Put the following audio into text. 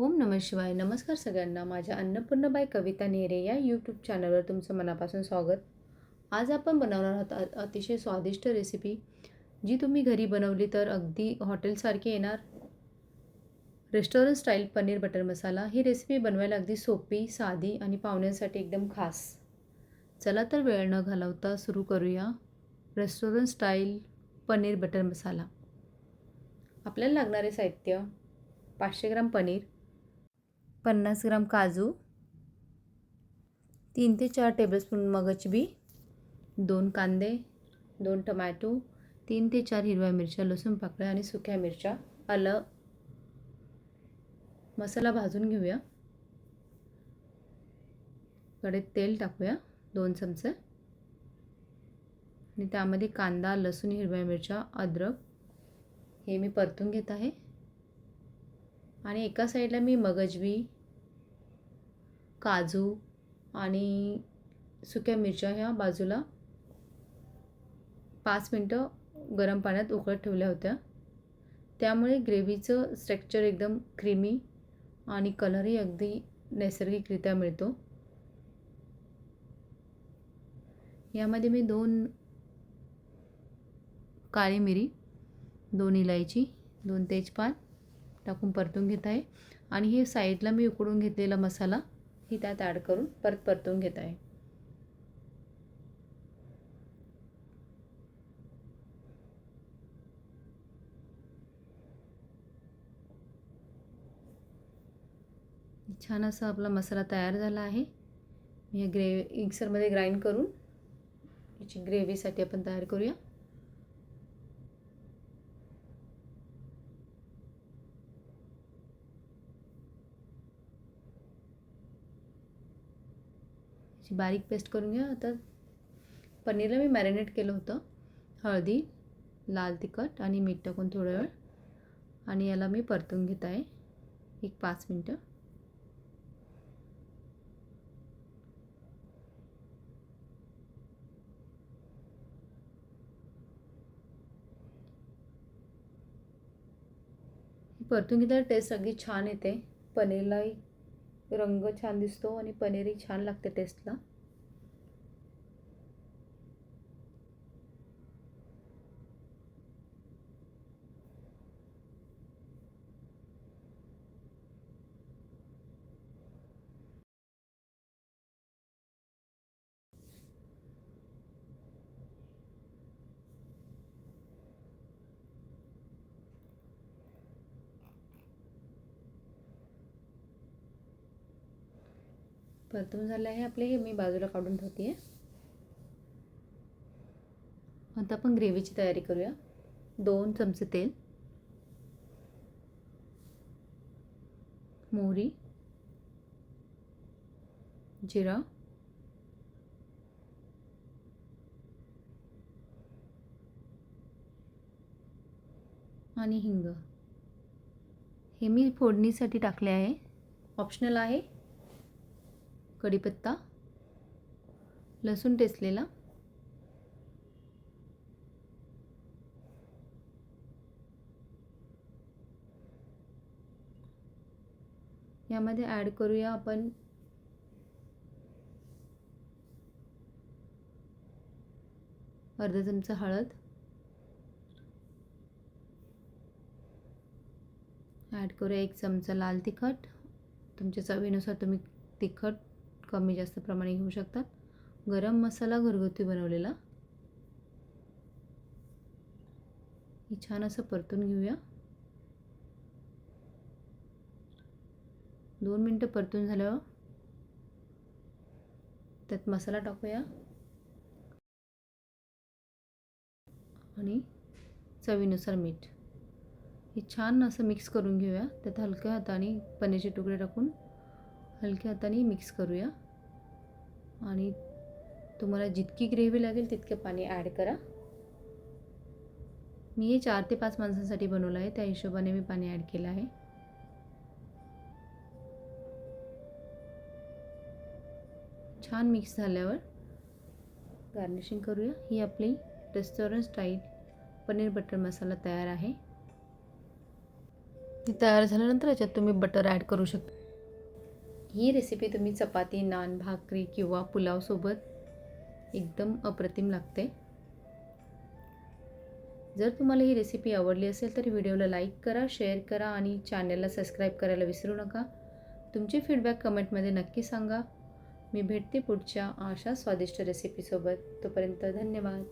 ओम नम शिवाय. नमस्कार सगळ्यांना. माझ्या अन्नपूर्णाबाई कविता नेरे या यूट्यूब चॅनलवर तुमचं मनापासून स्वागत. आज आपण बनवणार आहोत अतिशय स्वादिष्ट रेसिपी जी तुम्ही घरी बनवली तर अगदी हॉटेलसारखी येणार. Restaurant style paneer butter masala ही रेसिपी बनवायला अगदी सोपी साधी आणि पाहुण्यांसाठी एकदम खास. चला तर वेळ न घालवता सुरू करूया. Restaurant style paneer butter masala आपल्याला लागणारे साहित्य पाचशे ग्राम पनीर पन्नास ग्राम काजू तीन ते चार टेबलस्पून मगचबी दोन कांदे दोन टमॅटो तीन ते चार हिरव्या मिरच्या लसूण पाकळ्या आणि सुक्या मिरच्या आलं. मसाला भाजून घेऊया. कडेत तेल टाकूया दोन चमचे. आणि त्यामध्ये कांदा लसूण हिरव्या मिरच्या अद्रक हे मी परतून घेत आहे. आणि एका साईडला मी मगजबी काजू आणि सुक्या मिरच्या ह्या बाजूला पाच मिनटं गरम पाण्यात उकळत ठेवल्या होत्या. त्यामुळे ग्रेव्हीचं स्ट्रक्चर एकदम क्रीमी आणि कलरही अगदी नैसर्गिकरित्या मिळतो. यामध्ये मी दोन काळी मिरी दोन इलायची दोन तेजपात टाकून परतून घेत आहे. आणि हे साईडला मी उकडून घेतलेला मसाला ही त्यात ॲड करून परत परतून घेत आहे. छान असा आपला मसाला तयार झाला आहे. मी ग्रेव्ही मिक्सरमध्ये ग्राइंड करून याची ग्रेव्हीसाठी आपण तयार करूया. याची बारीक पेस्ट करून घ्या आता पनीरला मी मॅरिनेट केलं होतं. हळदी लाल तिखट आणि मीठ टाकून थोडा वेळ. आणि याला मी परतून घेत आहे. एक पाच मिनटं. परतून घेतल्यावर टेस्ट अगदी छान येते. पनीरलाही रंग छान दिसतो आणि पनीरही छान लागते टेस्टला परतून झाले आहे आपले हे मी बाजूला काढून ठेवते आहे आता आपण ग्रेव्हीची तयारी करूया. दोन चमचे तेल. मोहरी. जिरा. आणि हिंग. हे मी फोडणीसाठी टाकले आहे. ऑप्शनल आहे कढीपत्ता लसूण टेचलेला यामध्ये ॲड करूया आपण अर्धा चमचा हळद. ॲड करूया एक चमचा लाल तिखट. तुमच्या चवीनुसार तुम्ही तिखट कमी जास्त प्रमाणे घेऊ शकतात. गरम मसाला घरगुती बनवलेला. छान असं परतून घेऊया. दोन मिनटं परतून झाल्यावर त्यात मसाला टाकूया. आणि चवीनुसार मीठ. हे छान असं मिक्स करून घेऊया. त्यात हलक्या हाताने पनीरचे तुकडे टाकून. हलक्या हाताने मिक्स करूया. आणि तुम्हाला जितकी ग्रेव्ही लागेल तितके पाणी ॲड करा. मी हे चार ते पाच माणसांसाठी बनवलं आहे. त्या हिशोबाने मी पाणी ॲड केलं आहे. छान मिक्स झाल्यावर गार्निशिंग करूया. ही आपली restaurant style paneer butter masala तयार आहे. ती तयार झाल्यानंतर याच्यात तुम्ही बटर ॲड करू शकता. ही रेसिपी तुम्ही चपाती नान भाकरी किंवा पुलावसोबत एकदम अप्रतिम लागते. जर तुम्हाला ही रेसिपी आवडली असेल तर व्हिडिओला लाईक करा शेअर करा आणि चॅनलला सबस्क्राईब करायला विसरू नका. तुमचे फीडबॅक कमेंटमध्ये नक्की सांगा. मी भेटते पुढच्या अशा स्वादिष्ट रेसिपीसोबत तोपर्यंत धन्यवाद.